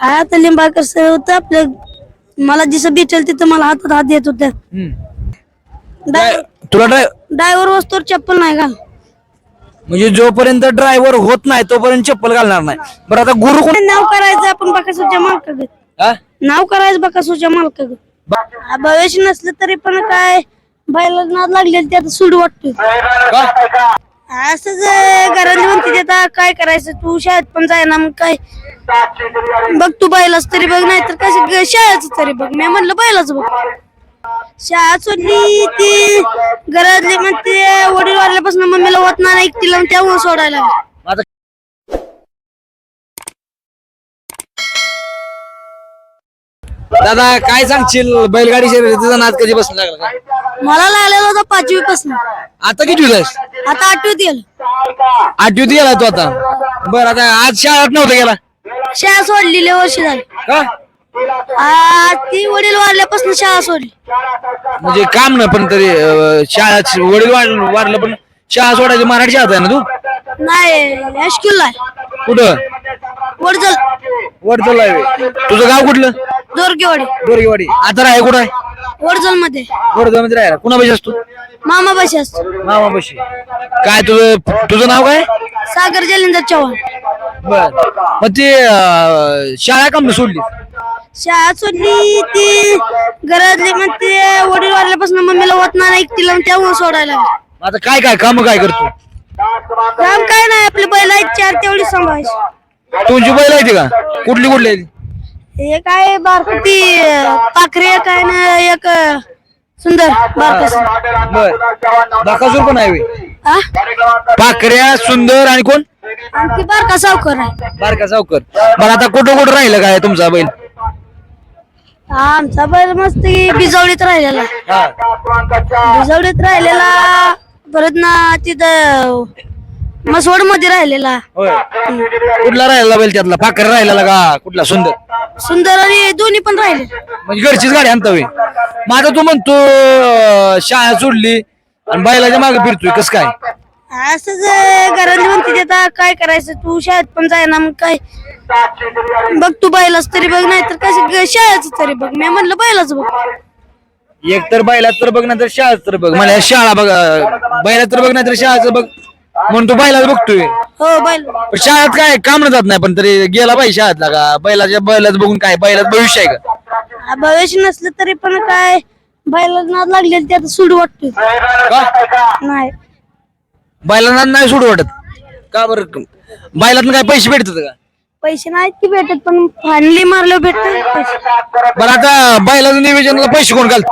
आता लिंबाळकर सर होतं आपलं. मला जसं भेटेल तिथं मला हातात हात देत होत्या हम्म. ड्राय- तुला ड्राय ड्रायव्हर वस्तूवर चप्पल नाही घाल. म्हणजे जोपर्यंत ड्रायव्हर होत नाही तोपर्यंत चप्पल घालणार नाही. बरं आता गुरु कोण नाव करायचं आपण बकासूच्या मालकागत हा? नाव करायचं बकासूच्या मालकागत बा- भविष्य नसलं तरी पण काय बायला नाद लागले ते आता सूड वाटतोय. का? असंच घरातली म्हणते ते आता काय करायचं? तू शाळेत पण जाय ना मग काय? बघ तू बैलाच तरी बघ नाही तर कसं शाळेच तरी बघ. मी म्हणलं बैलाच बघ. शाळा सोडली ती घरातली म्हणते वडील वाढल्यापासून मम्मीला होत नाही मग त्यामुळे सोडायला दादा काय सांगशील? बैलगाडी शर्यतीचा नाद कधी बसून लागला? मला लागलेला होता पाचवी पासून आता किती आहेस आता आठवीत गेलं आठवीत गेला तू आता. बरं आता आज शाळेत नव्हतं गेला. शाळा सोडलेली वर्ष झाली. का? आ, ती वडील वाढल्यापासून शाळा सोडली. म्हणजे काम ना पण तरी अं, शाळा वडील वाढ वाढलं पण शाळा सोडायची मराठी शाळा आहे ना तू? नाही आहे. कुठं? वडजल आहे तुझं गाव कुठलं? दोरगेवाडी. दोरगेवाडी. आता राहाय कुठं आहे? वडजलमध्ये वडोदरा मध्ये राहायला. कुणा पैसे असतो? मामा बशी असतो. मामा पैसे काय तुझं तुझं नाव काय? सागर जलिंदर चव्हाण. बर. मग ते अं, शाळा काम सोडली? शाळा सोडली ती घरातली म्हणते वडील वाढल्यापासून मम्मीला होत नाही मग त्यामुळे सोडायला लागली. आता काय काय काम काय करतो? काम काय नाही आपले बैल आहेत चार तेवढी सांभाळायची. तुमची बैल आहे ती का? कुठली कुठली आहे ती? हे काय बारकती पाखरे एक आहे ना एक सुंदर बारकस बर. बाकासूर पण आहे होय. पाखऱ्या सुंदर आणि कोण? आणि ती बारका सावकर आहे. बारका सावकर. बरं आता कुठं कुठं राहिलं काय तुमचा बैल हा, आमचा बैल मस्त की बिजवडीत राहिलेला. हा. बिजवडीत राहिलेला परत ना तिथं मसवडमध्ये राहिलेला. होय. कुठला राहिला बैल त्यातला? पाखऱ्या राहिला का? कुठला? सुंदर. सुंदर आणि दोन्ही पण राहिले. म्हणजे घरचीच गाडी आणता मग तू म्हणतो अं, शाळा सोडली आणि बैलाच्या मागे फिरतोय कस काय? असंच घरातली म्हणते ते आता काय करायचं? तू शाळेत पण जाय ना मग काय? बघ तू बैलाच तरी बघ नाही तर कसं शाळेच तरी बघ. मी म्हणलं बैलाच बघ. एक तर बैलात तर बघ नाही तर शाळात तर बघ. मला शाळा बघ अं, बैलात तर बघ नाही तर शाळाचं बघ. म्हणून तू बैलाच बघतोय. हो बैल. पण शाळेत काय काम जात नाही पण तरी गेला पाहिजे शाळेतला का? बैलाच्या बैलात बघून काय? बैलात भविष्य आहे का? भविष्य नसलं तरी पण काय? बैला नाद लागले ते आता सूड वाटतोय. का? नाही. बैलांना नाही सोडू वाटत? का बरं? बैलात काय पैसे भेटतात का? पैसे नाहीत की भेटत पण फानली मारल्यावर भेटत पैसे. बरं आता बैलाचं नियोजनाला पैसे कोण घालत?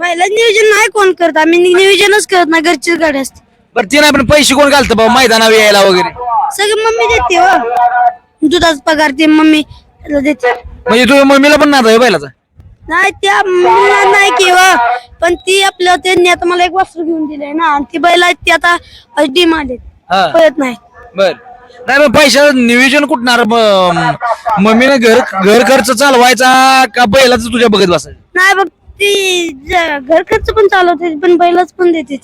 बैला नियोजन नाही कोण करत. आम्ही नि- नियोजनच करत नाही घरचीच गाडी असते. बरं ते नाही पण पैसे कोण घालतं बाबा मैदानावर यायला वगैरे. सगळी मम्मी देते हो. दुधाचा पगार ते मम्मी देते. म्हणजे तुझ्या मम्मीला पण नाद आहे बैलाचा? नाही त्या मुलांना नाही किंवा पण ती आपलं त्यांनी आता मला एक वस्त्र घेऊन दिलंय ना. आणि ती बैल आहेत ती आता डिम आले हा. पळत नाही. बर. नाही मग पैशाचं नियोजन कुठणार मम्मीने घर घर खर्च चालवायचा का बैलाचं तुझ्या बघत बसायचं? नाही बघ ती घर खर्च पण चालवते पण बैलच पण देते.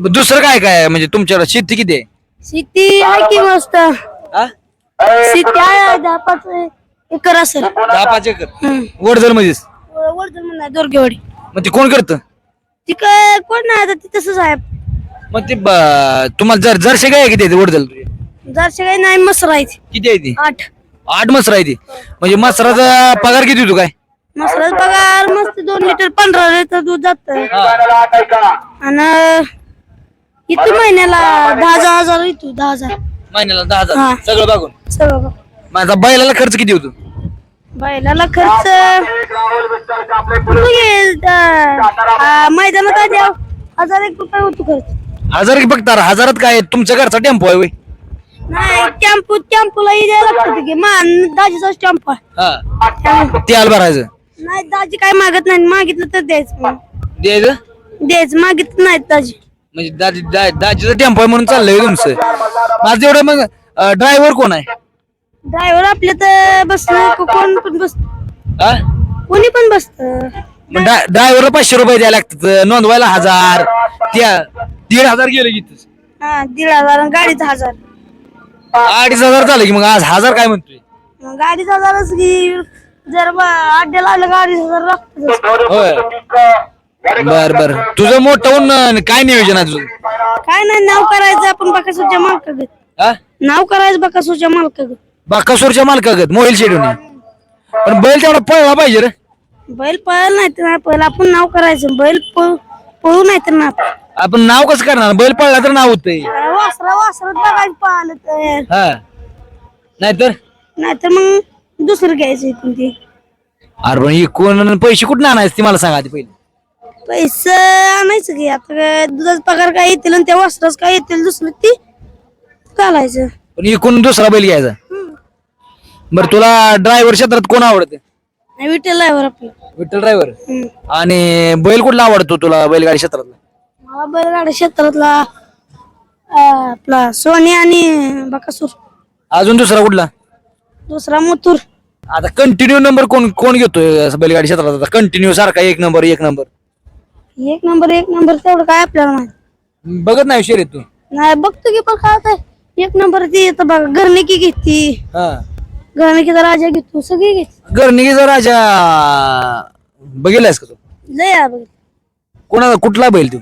दुसरं काय काय आहे? म्हणजे तुमच्याकडे शेती किती आहे? शेती आहे की मस्त? हा? शेती आहे दहा पाच एकर असेल. दहा पाच एकर? हम्म. वडजर मध्येच वर्धन म्हणणार दोरगेवाडी. मग ते कोण करतं? ती काय कोण नाही आता ती तसंच आहे. मग ते ब- तुम्हाला जर जरशे काय किती आहे वडजल तुझे जरशी काही नाही मस्त राहायची किती आहे ती? आठ. आठ मसरा आहे ती. म्हणजे मसराचा पगार किती होतो काय? मसराच पगार मस्त लिटर पंधरा लिटर दूध जात. आणि किती महिन्याला? दहा दहा हजार येतो दहा हजार. महिन्याला दहा हा. हजार सगळं बघून. सगळं. माझा बैलाला खर्च किती होतो? बैलाला खर्च कुठं गेल तर, आ, मैदानात आधी हजार एक रुपये होतो खर्च. हजार की फक्त हजारात काय? तुमच्या घरचा टेम्पो आहे होय? नाही टेम्पो टेम्पोला द्यायला लागतं की मा दाजीचा टेम्पो आहे. हा. त्यामुळे- तेल भरायचं. नाही दाजी काय मागत नाही. मागितलं तर द्यायचं. मग. द्यायचं? द्यायचं. मागितलं नाही दाजी. म्हणजे दाजी दा- दाजीचा टेम्पो आहे म्हणून चाललंय तुमचं. माझं एवढं मग ड्रायव्हर कोण आहे? ड्रायव्हर आपल्या तर बसलं को- कोण पण बसत हा? कोणी पण बसत. ड्रायव्हरला पाचशे रुपये द्यायला लागतात. नोंदवायला हजार त्या दीड हजार गेले की हा दीड हजार आणि गाडीचा हजार. अडीच हजार झालं की मग आज हजार काय म्हणतोय? मग गाडी हजारच की जर गाडी होय. बर बर. तुझं मोठं होऊन अं, काय नियोजन आहे तुझं? काय नाही नाव करायचं आपण बकासूरच्या मालकागत. हा? नाव करायचं बकासूरच्या मालकागत. बाकासूरच्या मालकागत मोबाईल शेडून. पण बैल तेवढा पळला पाहिजे रे. बैल पळल नाही तर नाही पळल. आपण नाव करायचं बैल पळ- पळू नाही तर ना आपण नाव कसं करणार? बैल पळला तर नाव होतंय. वासरा वासरत बघायचं पाहिलं तर. हा. नाहीतर? नाहीतर मग दुसरं घ्यायचं इथून ते. अरे पण इकून पैसे कुठून आणायचे ती मला सांगा आधी पहिले. पैसे आणायचं की आता काय दुधाचा पगार काय येतील आणि त्या वस्त्राच काय येतील दुसरं ती घालायचं पण इकून दुसरा बैल घ्यायचा. बरं तुला ड्रायव्हर क्षेत्रात कोण आवडते? आणि विठ्ठल ड्रायव्हर आपलं. विठ्ठल ड्रायव्हर? हम्म. आणि बैल कुठला आवडतो तुला बैलगाडी क्षेत्रातला? मला बैलगाड्या क्षेत्रातला अं, आपला सोनी आणि बकासूर. अजून दुसरा कुठला? दुसरा मुतूर आता कंटिन्यू नंबर कोण कोण घेतोय असं बैलगाडी क्षेत्रात? आता कंटिन्यू सारखा एक नंबर एक नंबर एक नंबर एक नंबर तेवढं काय आपल्याला माहीत? बघत नाही शर्यत तू. नाही बघतो की पण काय होतंय. एक नंबर ती येतं बघा घरनिकी घेती. हा. घरनिकीचा राजा घेतो सगळी घेते. गर्णिकीचा राजा बघितलायस का तू? लय आहे बघ. कोणाचा कुठला बैल तू?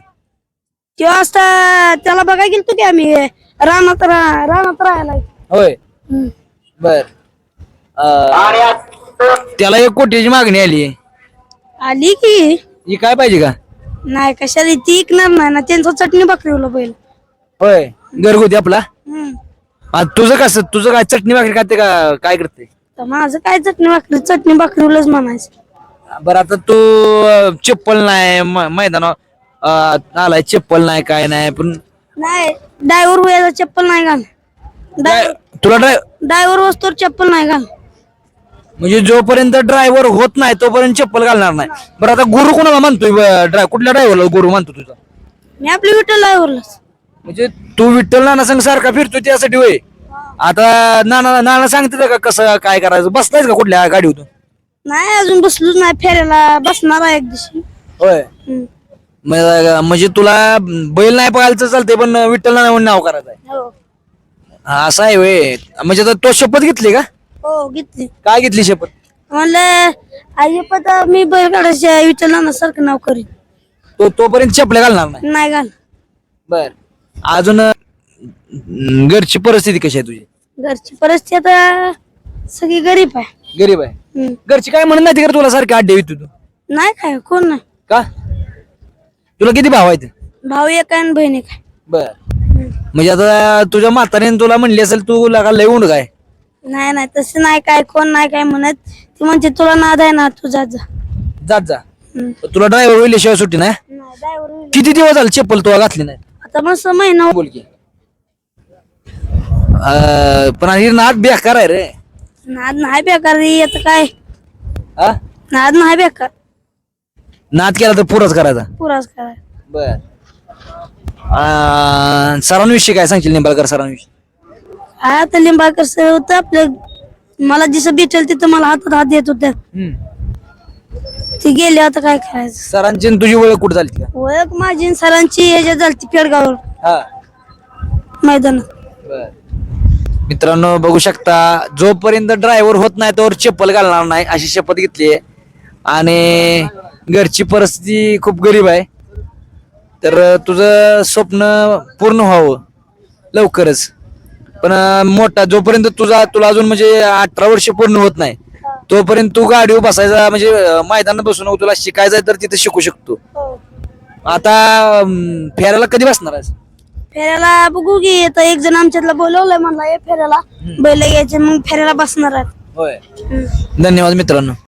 किंवा असता त्याला बघायला गेलतो की आम्ही. रानात रा- रानात राहायला. होय. हम्म. बर. त्याला एक कोटीची मागणी आली. आली की. ही काय पाहिजे का? नाही कशाला? ती ऐकणार नाही ना त्यांचं चटणी बकरीवलं बैल. होय घरगुती आपला? हम्म. आ, तुझं कसं तुझं काय चटणी भाकरी खाते का काय करते? तर माझं काय चटणी भाकरी चटणी भाकरीवलंच म्हणायचं. बरं आता तू अं, चप्पल नाही म- मैदानावर अं, आलाय चप्पल नाही काय नाही पण नाही डायव्हर वयाचा चप्पल नाही घाल काय- तुला ड्राय डायव्हर वस्तूवर चप्पल नाही घाल म्हणजे जोपर्यंत ड्रायव्हर होत नाही तोपर्यंत चप्पल घालणार नाही. बरं आता गुरु कोणाला म्हणतोय? ड्राय कुठल्या ड्रायव्हरला गुरु म्हणतो तुझा? मी आपली विठ्ठल डायव्हरलाच म्हणजे तू विठ्ठल नाना संघ सारखा फिरतो त्यासाठी होय. आता नाना नाना सांगते का कसं काय करायचं? बसलायच का कुठल्या गाडीवर नाही अजून बसलोच नाही. फेऱ्याला बसणार आहे एक दिवशी. होय. हम्म. म- म्हणजे तुला बैल नाही पाहायचं चालते पण विठ्ठल नाना म्हणून नाव करायचं आहे हो. हा, असं आहे होय. म्हणजे आता तो शपथ घेतली का? हो घेतली. काय घेतली शपथ? म्हणलं आई पता मी बैलगाड्याच्या विठ्ठलांना सारखं नाव करीन. तो तोपर्यंत चपल्या घालणार नाही? नाही घाल. बर. अजून अं, घरची परिस्थिती कशी आहे तुझी? घरची परिस्थिती आता सगळी गरीब आहे. गरीब आहे. हम्म. घरची काय म्हणत नाही का तुला सारखी आठ देवी तू? नाही काय कोण नाही. का? तुला किती भाव आहेत? भाऊ एक आहे आणि बहीण एक आहे. बर. म्हणजे आता तुझ्या म्हातारीने तुला म्हणली असेल तू लगा लय उंड काय नाही नाही तसं नाही काय कोण नाही काय म्हणत. ती म्हणते तुला नाद आहे ना तू जात जा. जात जा. हम्म. तुला ड्रायव्हर होईल शिवाय सुट्टी नाही? नाही driver होईल. किती दिवस झाले चप्पल तुला घातली नाही? आता मस्त महिना बोल की. अं, पण ही नाद बेकार आहे रे. नाद नाही बेकार रे आता काय? हा नाद नाही बेकार. नाद केला तर पुराच करायचा. पुराच काय बर. सरांविषयी काय सांगशील निंबाळकर सरांविषयी? आता लिंबाळकर सर होतं आपलं मला जसं भेटेल तिथं मला हातात हात देत होत्या हम्म. ते गेले आता काय करायचं? सरांची आणि तुझी ओळख कुठे झाली का ओळख माझी आणि सरांची ह्याच्यात झालती पेडगावर हा. मैदानात. बर. मित्रांनो बघू शकता जोपर्यंत ड्रायव्हर होत नाही तोवर चप्पल घालणार नाही अशी शपथ घेतली आहे. आणि घरची परिस्थिती खूप गरीब आहे. तर तुझं स्वप्न पूर्ण व्हावं लवकरच. पण अं, मोठा जोपर्यंत तुझा तुला अजून म्हणजे अठरा वर्ष पूर्ण होत नाही तोपर्यंत तू गाडीवर बसायचा म्हणजे अं, मैदानात बसून तुला शिकायचं आहे तर तिथे शिकू शकतो. आता अं, फेरायला कधी बसणार आहेस? फेऱ्याला बघू की आता एक जण आमच्यातला बोलवलंय म्हणला ये फेऱ्याला बैल घ्यायचे मग फेऱ्याला बसणार आहे होय. धन्यवाद मित्रांनो.